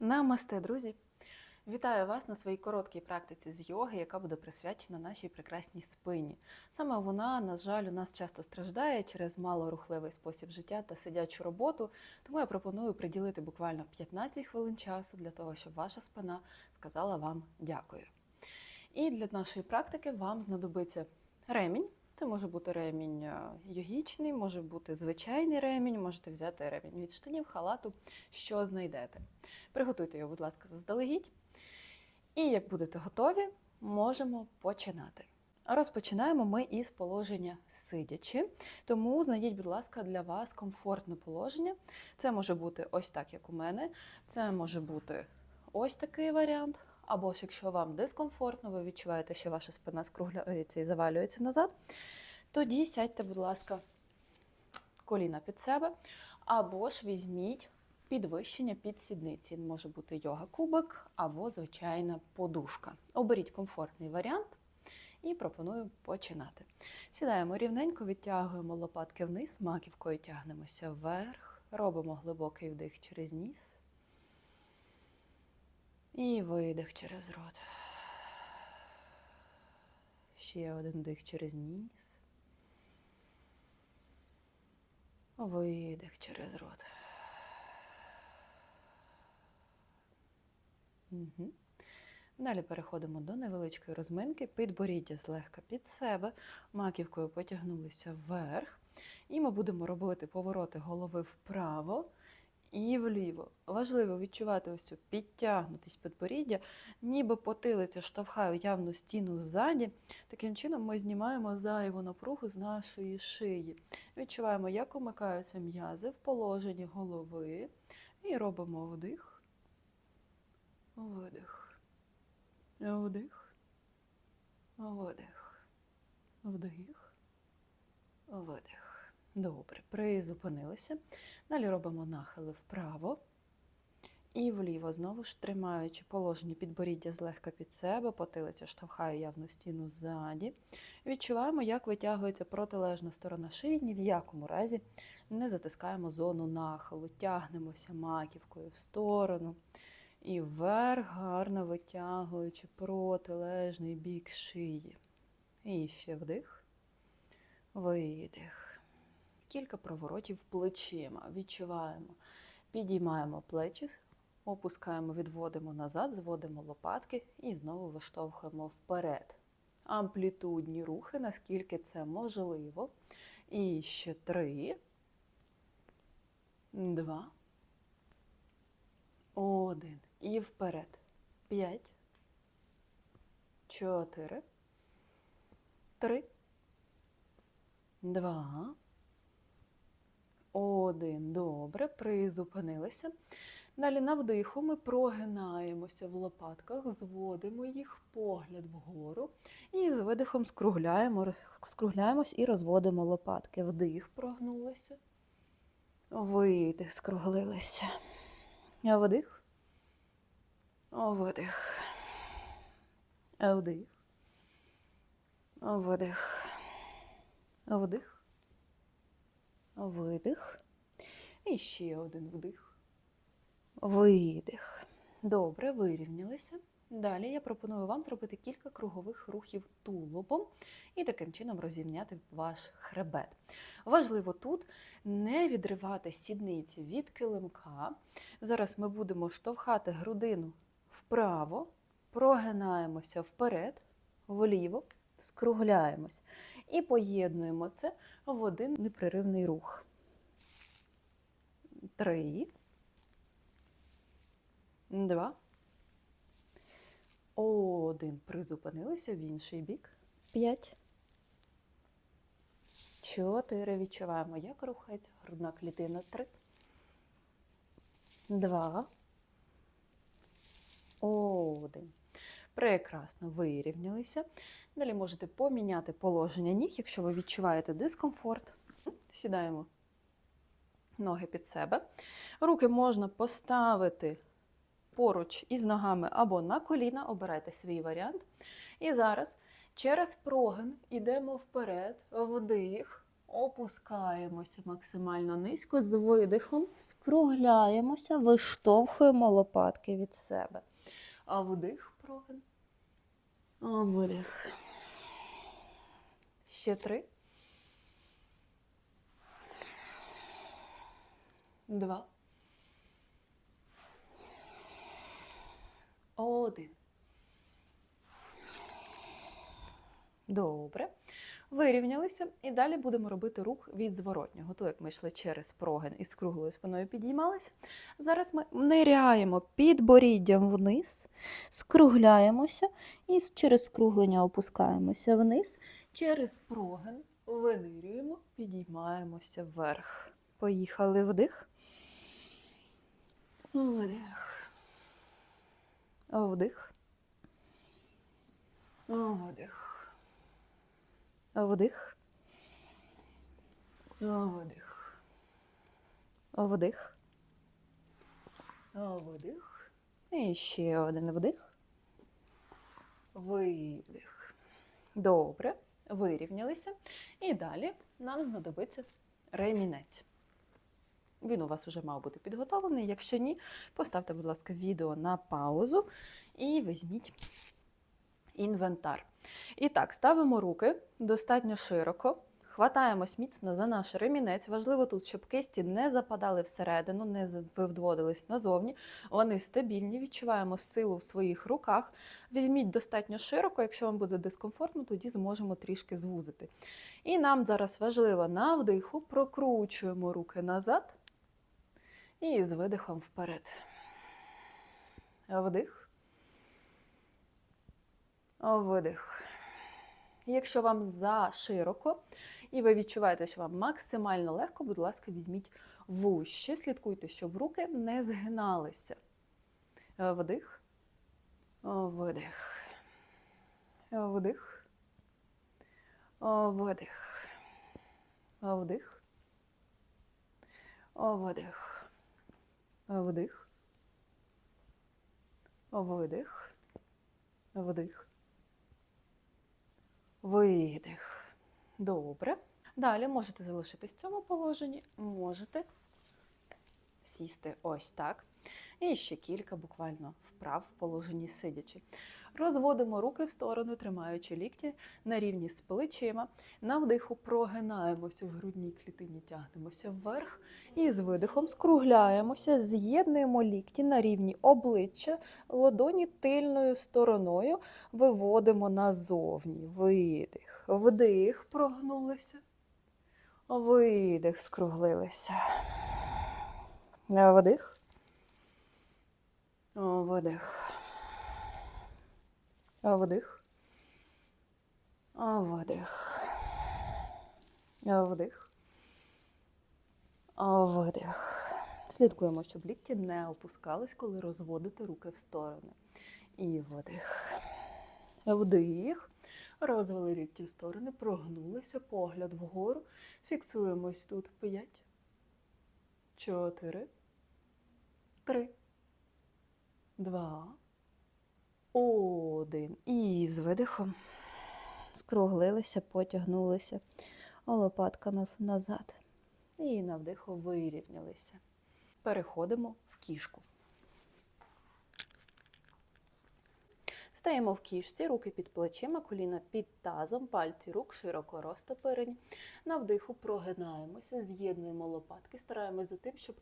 Намасте, друзі! Вітаю вас на своїй короткій практиці з йоги, яка буде присвячена нашій прекрасній спині. Саме вона, на жаль, у нас часто страждає через малорухливий спосіб життя та сидячу роботу. Тому я пропоную приділити буквально 15 хвилин часу для того, щоб ваша спина сказала вам дякую. І для нашої практики вам знадобиться ремінь. Це може бути ремінь е, йогічний, може бути звичайний ремінь, можете взяти ремінь від штанів, халату, що знайдете. Приготуйте його, будь ласка, заздалегідь. І як будете готові, можемо починати. Розпочинаємо ми із положення сидячи. Тому знайдіть, будь ласка, для вас комфортне положення. Це може бути ось так, як у мене. Це може бути ось такий варіант. Або ж якщо вам дискомфортно, ви відчуваєте, що ваша спина скругляється і завалюється назад, тоді сядьте, будь ласка, коліна під себе, або ж візьміть підвищення під сідниці. Може бути йога-кубик або звичайна подушка. Оберіть комфортний варіант і пропоную починати. Сідаємо рівненько, відтягуємо лопатки вниз, маківкою тягнемося вверх, робимо глибокий вдих через ніс. І видих через рот. Ще один вдих через ніс. Видих через рот. Угу. Далі переходимо до невеличкої розминки. Підборіддя злегка під себе, маківкою потягнулися вверх. І ми будемо робити повороти голови вправо і вліво. Важливо відчувати ось цю підтягнутість підборіддя, ніби потилиця штовхає явну стіну ззаді. Таким чином ми знімаємо зайву напругу з нашої шиї. Відчуваємо, як умикаються м'язи в положенні голови. І робимо вдих, видих, вдих, видих, вдих, видих. Добре, призупинилися. Далі робимо нахили вправо і вліво, знову ж тримаючи положення підборіддя злегка під себе, потилиця штовхає явну стіну ззаді. Відчуваємо, як витягується протилежна сторона шиї, ні в якому разі не затискаємо зону нахилу, тягнемося маківкою в сторону. І вверх, гарно витягуючи протилежний бік шиї. І ще вдих, видих. Кілька проворотів плечима. Відчуваємо. Підіймаємо плечі, опускаємо, відводимо назад, зводимо лопатки і знову виштовхуємо вперед. Амплітудні рухи, наскільки це можливо. І ще три, два, один. І вперед. П'ять, чотири, три, два. Один. Добре, призупинилися. Далі на вдиху ми прогинаємося в лопатках, зводимо їх, погляд вгору. І з видихом скругляємо, скругляємось і розводимо лопатки. Вдих прогнулися. Видих, скруглилися. Вдих. Видих. Вдих. Видих. Вдих. Видих. І ще один вдих. Видих. Добре, вирівнялися. Далі я пропоную вам зробити кілька кругових рухів тулубом і таким чином розімняти ваш хребет. Важливо тут не відривати сідниці від килимка. Зараз ми будемо штовхати грудину вправо, прогинаємося вперед, вліво, скругляємось. І поєднуємо це в один непреривний рух. Три. Два. Один. Призупинилися в інший бік. П'ять. Чотири. Відчуваємо, як рухається грудна клітина. Три. Два. Один. Прекрасно вирівнялися. Далі можете поміняти положення ніг, якщо ви відчуваєте дискомфорт. Сідаємо ноги під себе. Руки можна поставити поруч із ногами або на коліна, обирайте свій варіант. І зараз через прогин йдемо вперед, вдих, Опускаємося максимально низько з видихом, скругляємося, виштовхуємо лопатки від себе. А вдих, прогин. Видих. Ще три. Два. Один. Добре. Вирівнялися і далі будемо робити рух від зворотнього. То, як ми йшли через прогин і з круглою спиною підіймалися. Зараз ми ниряємо під боріддям вниз, скругляємося і через скруглення опускаємося вниз. Через прогин винирюємо, підіймаємося вверх. Поїхали вдих. Вдих. Вдих. Вдих. Вдих. Вдих. Вдих. Вдих. І ще один вдих. Видих. Добре. Вирівнялися. І далі нам знадобиться ремінець. Він у вас вже мав бути підготовлений. Якщо ні, поставте, будь ласка, відео на паузу і візьміть інвентар. І так, ставимо руки достатньо широко, хватаємось міцно за наш ремінець. Важливо тут, щоб кисті не западали всередину, не виводились назовні. Вони стабільні, відчуваємо силу в своїх руках. Візьміть достатньо широко, якщо вам буде дискомфортно, тоді зможемо трішки звузити. І нам зараз важливо на вдиху прокручуємо руки назад і з видихом вперед. Вдих. Видих. Якщо вам за широко і ви відчуваєте, що вам максимально легко, будь ласка, візьміть вуще. Слідкуйте, щоб руки не згиналися. Вдих. Видих. Вдих. Видих. Вдих. Видих. Вдих. Видих. Вдих. Видих. Добре. Далі можете залишитись в цьому положенні, можете сісти ось так. І ще кілька буквально вправ в положенні сидячи. Розводимо руки в сторони, тримаючи лікті на рівні з плечима. На вдиху прогинаємося в грудній клітині, тягнемося вверх. І з видихом скругляємося, з'єднуємо лікті на рівні обличчя, ладоні тильною стороною виводимо назовні. Видих. Вдих, прогнулися. Видих, скруглилися. Вдих. Видих. Вдих. Видих. Вдих. Видих. Слідкуємо, щоб лікті не опускались, коли розводите руки в сторони. І вдих. Вдих. Розвели лікті в сторони, прогнулися, погляд вгору. Фіксуємось тут. П'ять. Чотири. Три. Два. Один. І з видихом скруглилися, потягнулися лопатками назад. І на вдиху вирівнялися. Переходимо в кішку. Стаємо в кішці, руки під плечима, коліна під тазом, пальці рук широко розтопирені. На вдиху прогинаємося, з'єднуємо лопатки, стараємося за тим, щоб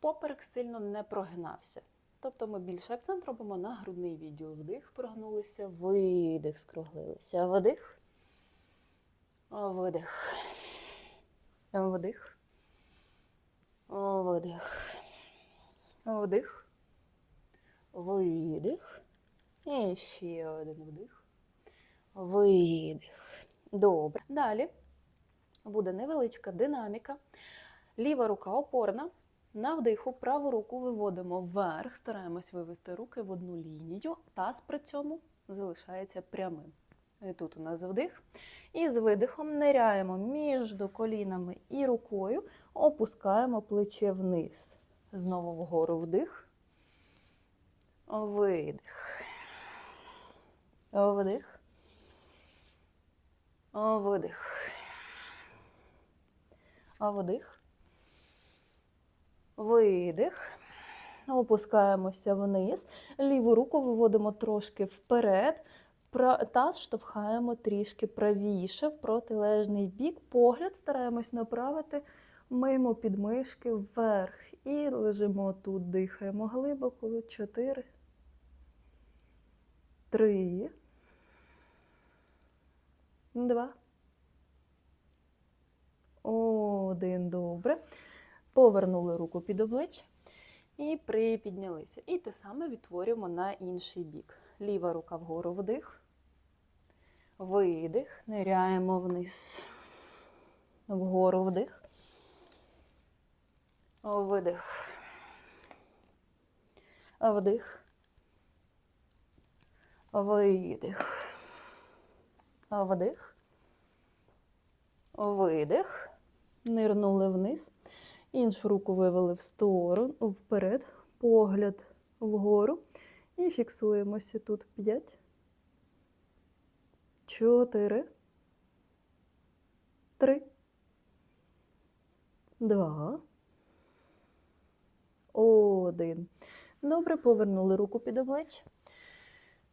поперек сильно не прогинався. Тобто ми більше акцент робимо на грудний відділ. Вдих, прогнулися, видих, скруглилися. Вдих. Видих. Вдих. Видих. Вдих. Видих. І ще один вдих. Видих. Добре. Далі буде невеличка динаміка. Ліва рука опорна. На вдиху праву руку виводимо вверх, стараємось вивести руки в одну лінію. Таз при цьому залишається прямим. І тут у нас вдих. І з видихом ниряємо між колінами і рукою, опускаємо плече вниз. Знову вгору вдих. Видих. Вдих. Видих. Вдих. Видих. Опускаємося вниз. Ліву руку виводимо трошки вперед. Таз штовхаємо трішки правіше в протилежний бік. Погляд стараємось направити мимо підмишки вверх. І лежимо тут, дихаємо глибоко. Чотири. Три. Два. Один. Добре. Повернули руку під обличчя і припіднялися. І те саме відтворюємо на інший бік. Ліва рука вгору вдих. Видих. Ниряємо вниз. Вгору вдих. Видих. Вдих. Видих. Вдих. Видих. Нирнули вниз. Іншу руку вивели в сторону, вперед, погляд вгору. І фіксуємося тут. П'ять. Чотири. Три. Два. Один. Добре, повернули руку під обличчя.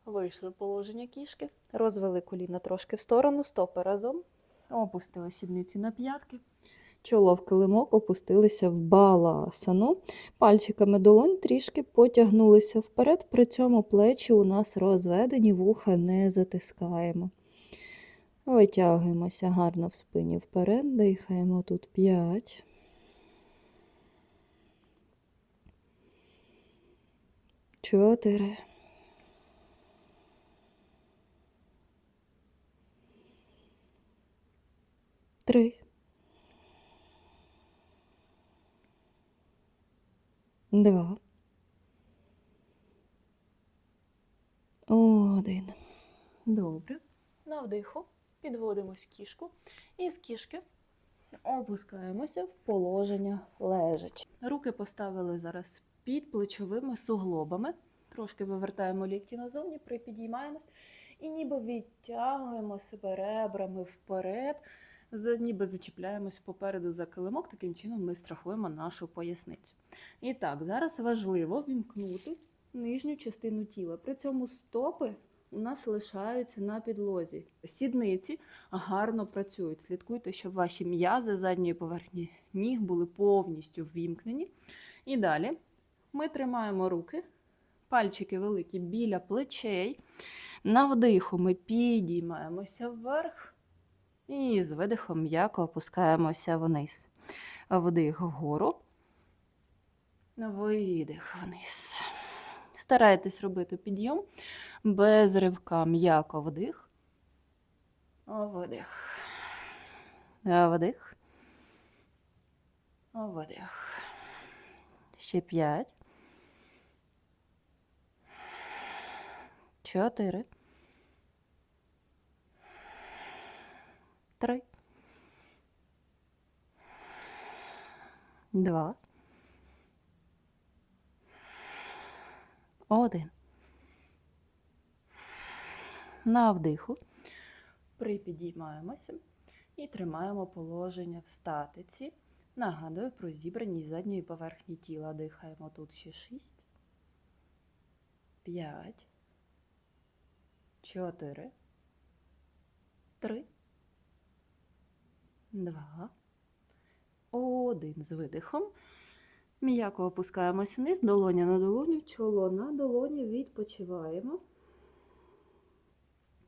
Вийшли в положення кішки. Розвели коліна трошки в сторону, стопи разом. Опустили сідниці на п'ятки. Чоло в килимок, опустилися в баласану. Пальчиками долонь трішки потягнулися вперед. При цьому плечі у нас розведені, вуха не затискаємо. Витягуємося гарно в спині вперед. Дихаємо тут 5. Чотири. Три. Два. Один. Добре. На вдиху підводимось кішку. І з кішки опускаємося в положення лежачи. Руки поставили зараз під плечовими суглобами. Трошки вивертаємо лікті назовні, припідіймаємось і ніби відтягуємо себе ребрами вперед, ніби зачіпляємось попереду за килимок. Таким чином ми страхуємо нашу поясницю. І так, зараз важливо вімкнути нижню частину тіла. При цьому стопи у нас лишаються на підлозі. Сідниці гарно працюють. Слідкуйте, щоб ваші м'язи задньої поверхні ніг були повністю ввімкнені. І далі ми тримаємо руки, пальчики великі біля плечей. На вдиху ми підіймаємося вверх. І з видихом м'яко опускаємося вниз. Вдих вгору. Видих вниз. Старайтесь робити підйом без ривка. М'яко вдих. Видих. Вдих. Видих. Ще п'ять. Чотири. Три. Два. Один. На вдиху. Припідіймаємося і тримаємо положення в статиці. Нагадую про зібраність задньої поверхні тіла. Дихаємо тут ще 6, 5, 4, 3, 2, 1. З видихом. М'яко опускаємось вниз, долоня на долоню, чоло на долоні, відпочиваємо.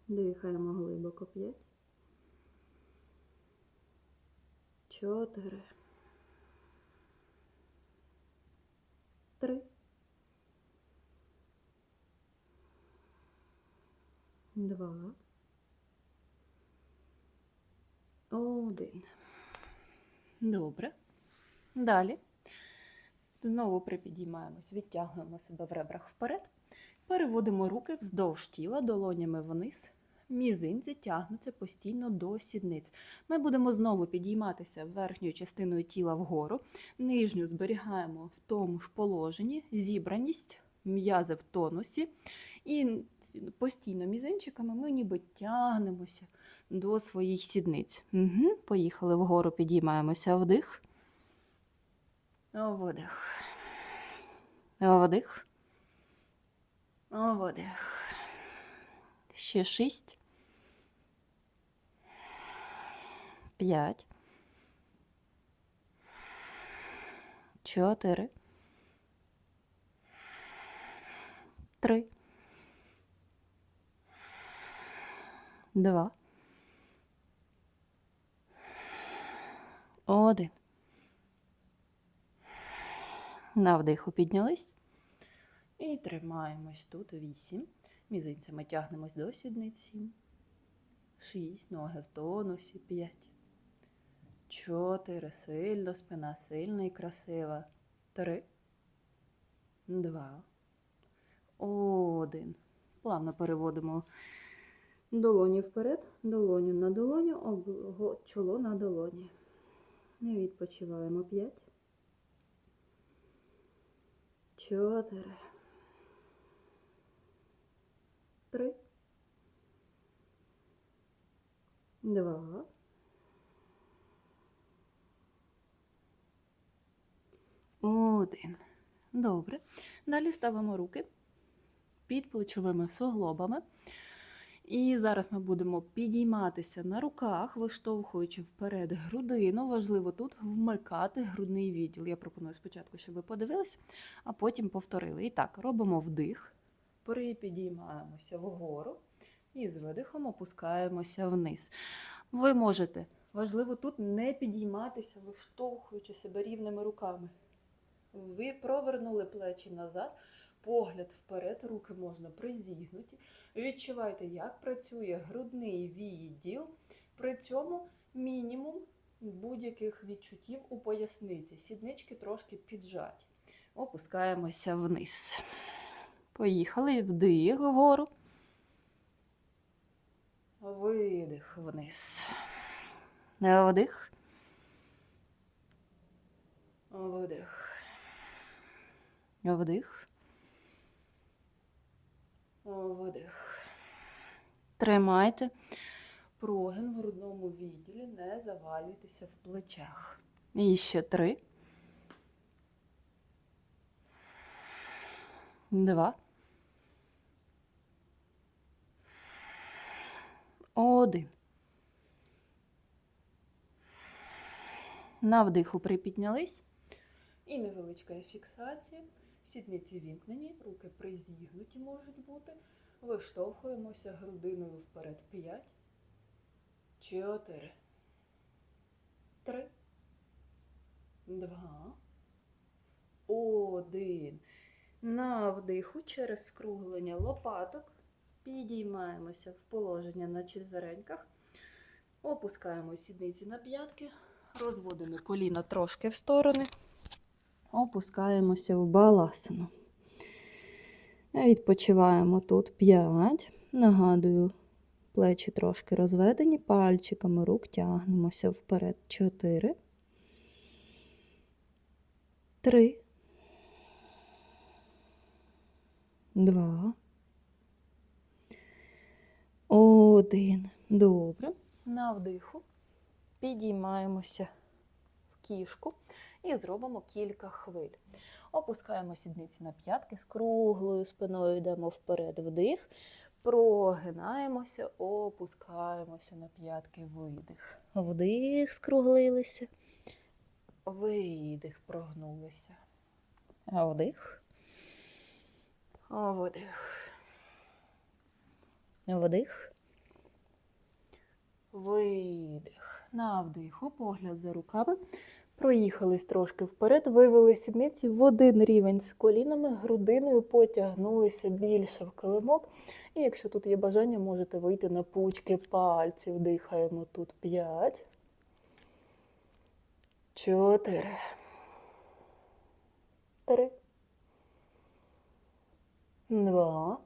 Дихаємо глибоко 5. 4. 3. 2. 1. Добре. Далі. Знову припідіймаємось, відтягуємо себе в ребрах вперед. Переводимо руки вздовж тіла, долонями вниз. Мізинці тягнуться постійно до сідниць. Ми будемо знову підійматися верхньою частиною тіла вгору, нижню зберігаємо в тому ж положенні, зібраність, м'язи в тонусі. І постійно мізинчиками ми ніби тягнемося до своїх сідниць. Угу. Поїхали вгору, підіймаємося вдих. Видих. Вдих. Видих. Ще шість. П'ять. Чотири. Три. Два. Один. На вдиху піднялись. І тримаємось тут. Вісім. Мізинцями тягнемось до сідниць. Сім. Шість. Ноги в тонусі. П'ять. Чотири. Сильно, спина сильна і красива. Три. Два. Один. Плавно переводимо долоні вперед, долоню на долоню, чоло на долоні. І відпочиваємо. П'ять. Чотири. Три. Два. Один. Добре. Далі ставимо руки під плечовими суглобами. І зараз ми будемо підійматися на руках, виштовхуючи вперед грудину. Важливо тут вмикати грудний відділ. Я пропоную спочатку, щоб ви подивилися, а потім повторили. І так, робимо вдих, припідіймаємося вгору і з видихом опускаємося вниз. Ви можете, важливо тут не підійматися, виштовхуючи себе рівними руками. Ви провернули плечі назад, погляд вперед, руки можна призігнуті. Відчувайте, як працює грудний відділ. При цьому мінімум будь-яких відчуттів у поясниці. Сіднички трошки піджаті. Опускаємося вниз. Поїхали. Вдих вгору. Видих вниз. Вдих. Видих. Вдих. Видих. Тримайте прогин в грудному відділі, не завалюйтеся в плечах. І ще три. Два. Один. На вдиху припіднялись. І невеличка фіксація. Сідниці вімкнені, руки призігнуті можуть бути. Виштовхуємося грудиною вперед. П'ять, чотири, три, два, один. На вдиху через скруглення лопаток. Підіймаємося в положення на четвереньках. Опускаємо сідниці на п'ятки, розводимо коліна трошки в сторони опускаємося в баласину. Відпочиваємо тут 5. Нагадую, плечі трошки розведені, пальчиками рук тягнемося вперед. 4. 3. 2. 1. Добре. На вдиху. Підіймаємося в кішку і зробимо кілька хвиль. Опускаємо сідниці на п'ятки, з круглою спиною йдемо вперед, вдих, прогинаємося, опускаємося на п'ятки, видих. Вдих, скруглилися, видих, прогнулися. Вдих. Видих. Вдих. Видих. На вдиху, погляд за руками. Проїхались трошки вперед, вивели сідниці в один рівень з колінами, грудиною потягнулися більше в килимок. І якщо тут є бажання, можете вийти на пучки пальців. Дихаємо тут 5, 4, 3, 2,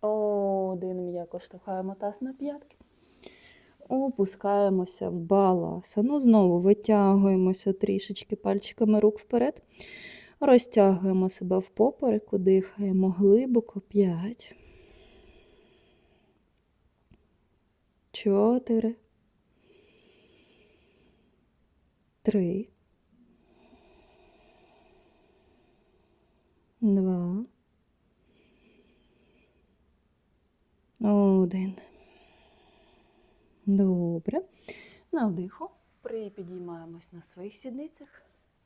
один. М'яко штовхаємо таз на п'ятки. Опускаємося в баласану. Знову витягуємося трішечки пальчиками рук вперед. Розтягуємо себе в попереку, дихаємо глибоко. 5, чотири, три, два, один. Добре. На вдиху. Припідіймаємось на своїх сідницях.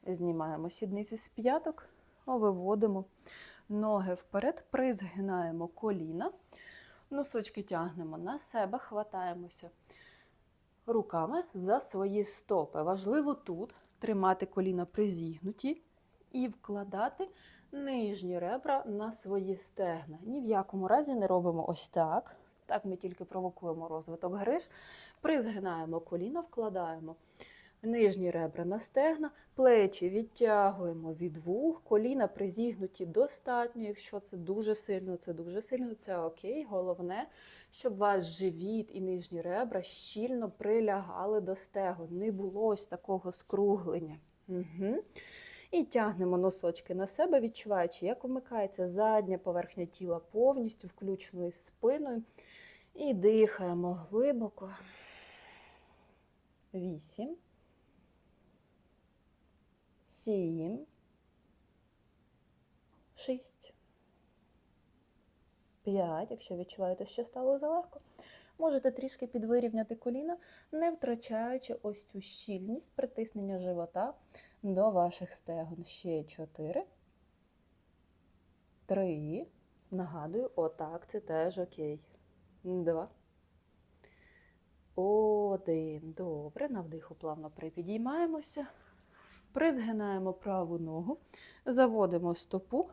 Знімаємо сідниці з п'яток, виводимо ноги вперед, призгинаємо коліна, носочки тягнемо на себе, хватаємося руками за свої стопи. Важливо тут тримати коліна призігнуті і вкладати нижні ребра на свої стегна. Ні в якому разі не робимо ось так. Так ми тільки провокуємо розвиток гриж. Призгинаємо коліна, вкладаємо нижні ребра на стегна, плечі відтягуємо від вух, коліна призігнуті достатньо. Якщо це дуже сильно, це дуже сильно, це окей. Головне, щоб ваш живіт і нижні ребра щільно прилягали до стегон. Не було ось такого скруглення. Угу. І тягнемо носочки на себе, відчуваючи, як вмикається задня поверхня тіла повністю, включно із спиною. І дихаємо глибоко. Вісім. Сім. Шість. П'ять. Якщо відчуваєте, що стало залегко, можете трішки підвирівняти коліна, не втрачаючи ось цю щільність притиснення живота до ваших стегон. Ще чотири. Три. Нагадую, отак, це теж окей. Два. Один. Добре. На вдиху плавно припідіймаємося. Призгинаємо праву ногу, заводимо стопу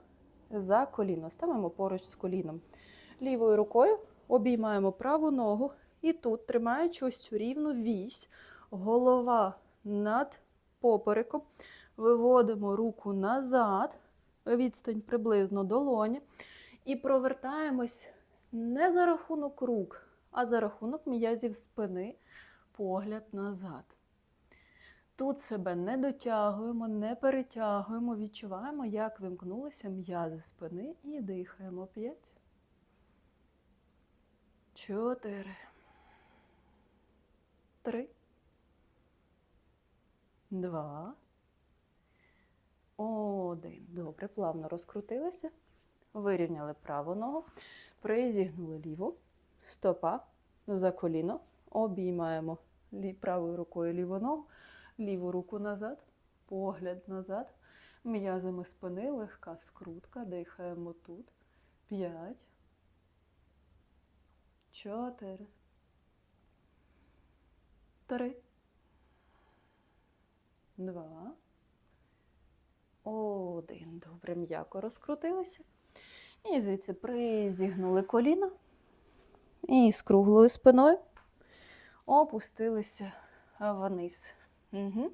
за коліно, ставимо поруч з коліном. Лівою рукою обіймаємо праву ногу і тут, тримаючи ось цю рівну вісь, голова над попереком, виводимо руку назад, відстань приблизно долоні, і провертаємось не за рахунок рук, а за рахунок м'язів спини, погляд назад. Тут себе не дотягуємо, не перетягуємо, відчуваємо, як вимкнулися м'язи спини і дихаємо. П'ять. Чотири. Три. Два. Один. Добре, плавно розкрутилися. Вирівняли праву ногу. Призігнули ліву. Стопа за коліно. Обіймаємо правою рукою ліву ногу ліву руку назад, погляд назад, м'язами спини, легка скрутка, дихаємо тут. П'ять. Чотири. Три. Два. Один. Добре, м'яко розкрутилися. І звідси призігнули коліна. І з круглою спиною опустилися вниз. Угу.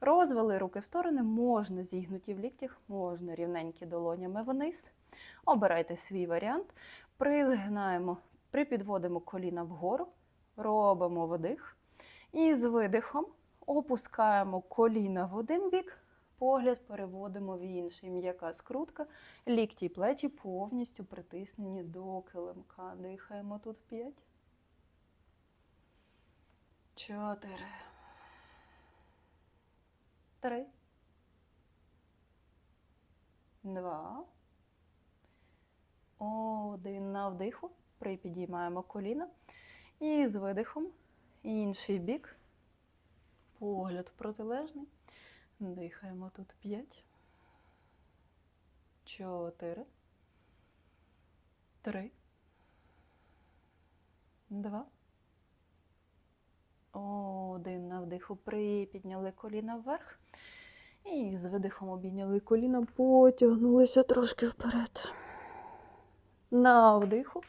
Розвели руки в сторони, можна зігнуті в ліктях, можна рівненькі долонями вниз. Обирайте свій варіант. Призгинаємо, припідводимо коліна вгору, робимо вдих. І з видихом опускаємо коліна в один бік, погляд переводимо в інший. М'яка скрутка, лікті і плечі повністю притиснені до килимка. Дихаємо тут 5. Чотири. Три. Два. Один. На вдиху. Припідіймаємо коліна. І з видихом. Інший бік. Погляд протилежний. Дихаємо тут п'ять. Чотири. Три. Два. Один на вдиху припідняли коліна вверх. І з видихом обійняли коліна, потягнулися трошки вперед. На вдиху.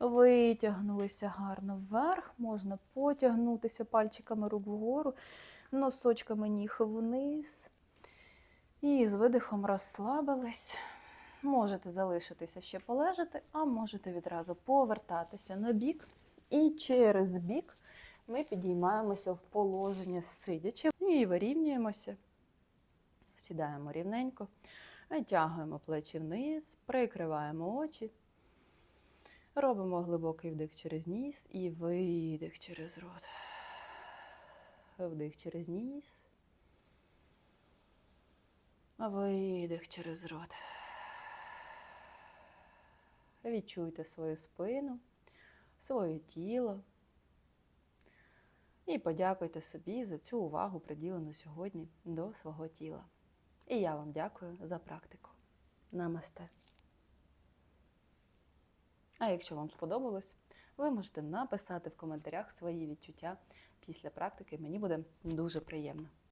Витягнулися гарно вверх. Можна потягнутися пальчиками рук вгору, носочками ніг вниз. І з видихом розслабились. Можете залишитися ще полежати, а можете відразу повертатися на бік і через бік ми підіймаємося в положення сидячи і вирівнюємося. Сідаємо рівненько, витягуємо плечі вниз, прикриваємо очі. Робимо глибокий вдих через ніс і видих через рот. Вдих через ніс. Видих через рот. Відчуйте свою спину, своє тіло. І подякуйте собі за цю увагу, приділену сьогодні до свого тіла. І я вам дякую за практику. Намасте. А якщо вам сподобалось, ви можете написати в коментарях свої відчуття після практики. Мені буде дуже приємно.